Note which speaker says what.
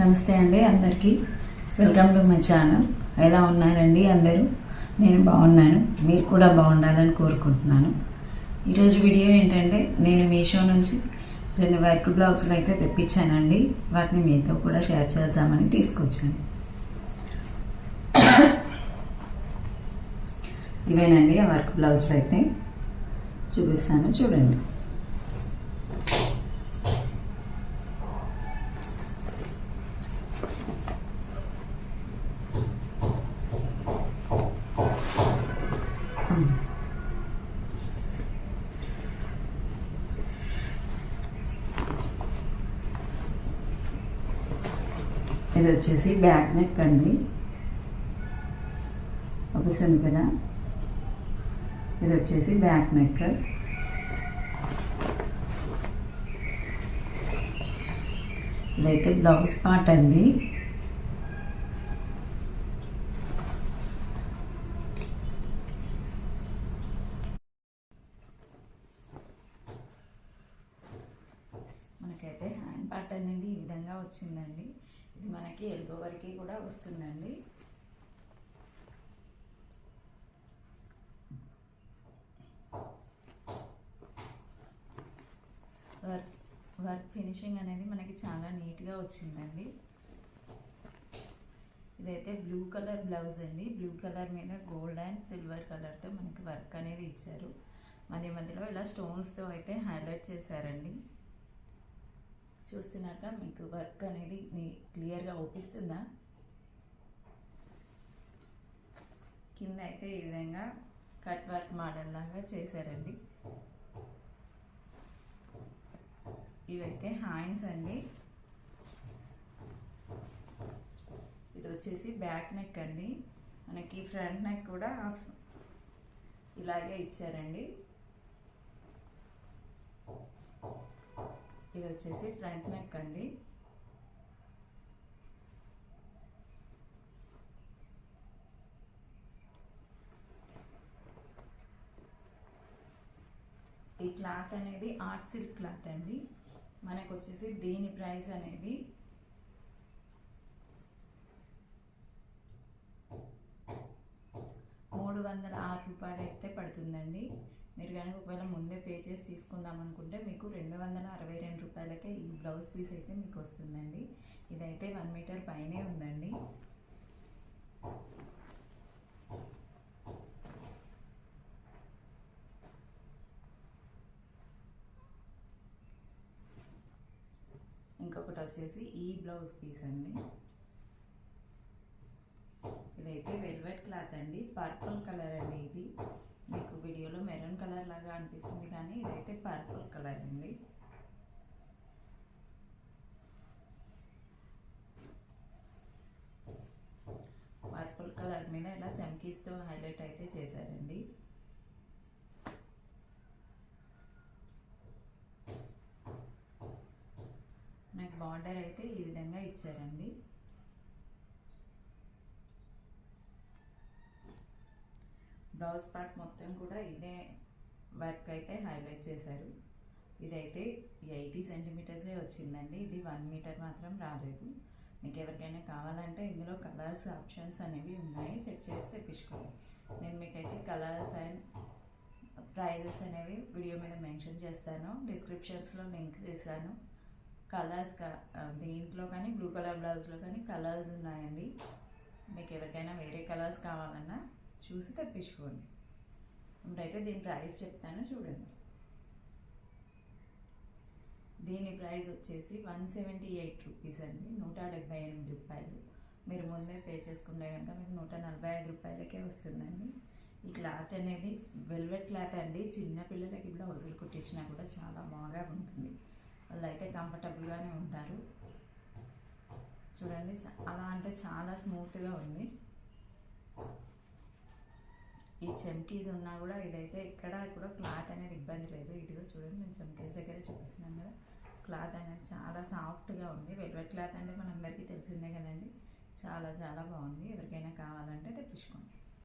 Speaker 1: నమస్తే అండి అందరికీ. Welcome to my channel. ఎలా ఉన్నారండి అందరూ? నేను బాగున్నాను. మీరు కూడా బాగుండాలని కోరుకుంటున్నాను. ఈరోజు వీడియో ఏంటంటే నేను మీషో నుంచి రెండు వర్క్ బ్లౌజులు అయితే తెప్పించానండి. వాటిని మీతో కూడా షేర్ చేద్దామని తీసుకొచ్చాను. ఇవేనండి ఆ వర్క్ బ్లౌజులు అయితే. చూపిస్తాను చూడండి. ఇది వచ్చేసి బ్యాక్ నెక్ అండి. ఒకసారి కదా. ఇది వచ్చేసి బ్యాక్ నెక్. ఇదైతే బ్లౌజ్ పార్ట్ అండి. పార్ట్ అనేది ఈ విధంగా వచ్చిందండి. ఇది మనకి ఎల్బో వరకు కూడా వస్తుందండి. వర్క్ వర్క్ ఫినిషింగ్ అనేది మనకి చాలా నీట్గా వచ్చిందండి. ఇదైతే బ్లూ కలర్ బ్లౌజ్ అండి. బ్లూ కలర్ మీద గోల్డ్ అండ్ సిల్వర్ కలర్తో మనకి వర్క్ అనేది ఇచ్చారు. మధ్య మధ్యలో ఇలా స్టోన్స్తో అయితే హైలైట్ చేశారండి. చూస్తున్నాక మీకు వర్క్ అనేది క్లియర్గా ఓపిస్తుందా కింద అయితే ఈ విధంగా కట్ వర్క్ మోడల్ లాగా చేశారండి. ఇవైతే హ్యాండ్స్ అండి. ఇది వచ్చేసి బ్యాక్ నెక్ అండి. మనకి ఫ్రంట్ నెక్ కూడా ఇలాగే ఇచ్చారండి. ఇది వచ్చేసి ఫ్రంట్ నెక్ అండి. ఈ క్లాత్ అనేది ఆర్ట్ సిల్క్ క్లాత్ అండి. మనకు వచ్చేసి దీని ప్రైస్ అనేది మూడు వందల ఆరు రూపాయలు అయితే పడుతుందండి. మీరు కనుక ఒకవేళ ముందే పే చేసి తీసుకుందాం అనుకుంటే మీకు రెండు వందల అరవై రెండు రూపాయలకే ఈ బ్లౌజ్ పీస్ అయితే మీకు వస్తుందండి. ఇదైతే వన్ మీటర్ పైనే ఉందండి. ఇంకొకటి వచ్చేసి ఈ బ్లౌజ్ పీస్ అండి ఇదైతే వెల్వెట్ క్లాత్ అండి పర్పుల్ కలర్ అండి ఇది మీకు వీడియోలో మెరూన్ కలర్ లాగా అనిపిస్తుంది కానీ ఇదైతే పర్పుల్ కలర్ అండి. పర్పుల్ కలర్ మీద ఇలా చమ్కీస్తో హైలైట్ అయితే చేశారండి. నాకు బార్డర్ అయితే ఈ విధంగా ఇచ్చారండి. బ్లౌజ్ పార్ట్ మొత్తం కూడా ఇదే వర్క్ అయితే హైలైట్ చేశారు. ఇదైతే ఎయిటీ సెంటీమీటర్సే వచ్చిందండి. ఇది వన్ మీటర్ మాత్రం రాలేదు. మీకు ఎవరికైనా కావాలంటే ఇందులో కలర్స్ ఆప్షన్స్ అనేవి ఉన్నాయి. చెక్ చేసి తెప్పించుకోండి. నేను మీకైతే కలర్స్ అండ్ ప్రైజెస్ అనేవి వీడియో మీద మెన్షన్ చేస్తాను. డిస్క్రిప్షన్స్లో లింక్ చేశాను. కలర్స్ దీంట్లో కానీ బ్లూ కలర్ బ్లౌజ్లో కానీ కలర్స్ ఉన్నాయండి. మీకు ఎవరికైనా వేరే కలర్స్ కావాలన్నా చూసి తెప్పించుకోండి. ఇప్పుడైతే దీని ప్రైస్ చెప్తాను చూడండి. దీని ప్రైస్ వచ్చేసి వన్ సెవెంటీ ఎయిట్ రూపీస్ అండి. నూట డెబ్బై ఎనిమిది రూపాయలు. మీరు ముందే పే చేసుకుంటే కనుక మీకు నూట నలభై ఐదు రూపాయలకే వస్తుందండి. ఈ క్లాత్ అనేది వెల్వెట్ క్లాత్ అండి. చిన్న పిల్లలకి బ్లౌజులు కుట్టించినా కూడా చాలా బాగా ఉంటుంది. వాళ్ళు అయితే కంఫర్టబుల్గానే ఉంటారు. చూడండి అలా అంటే చాలా స్మూత్గా ఉంది. ఈ చెమ్కీస్ ఉన్నా కూడా ఇదైతే ఇక్కడ కూడా క్లాత్ అనేది ఇబ్బంది లేదు. ఇదిగో చూడండి నేను చెమ్కీస్ దగ్గర చూస్తున్నాను కదా. క్లాత్ అనేది చాలా సాఫ్ట్గా ఉంది. వెల్వెట్ క్లాత్ అంటే మనందరికీ తెలిసిందే కదండి. చాలా చాలా బాగుంది. ఎవరికైనా కావాలంటే తెప్పించుకోండి.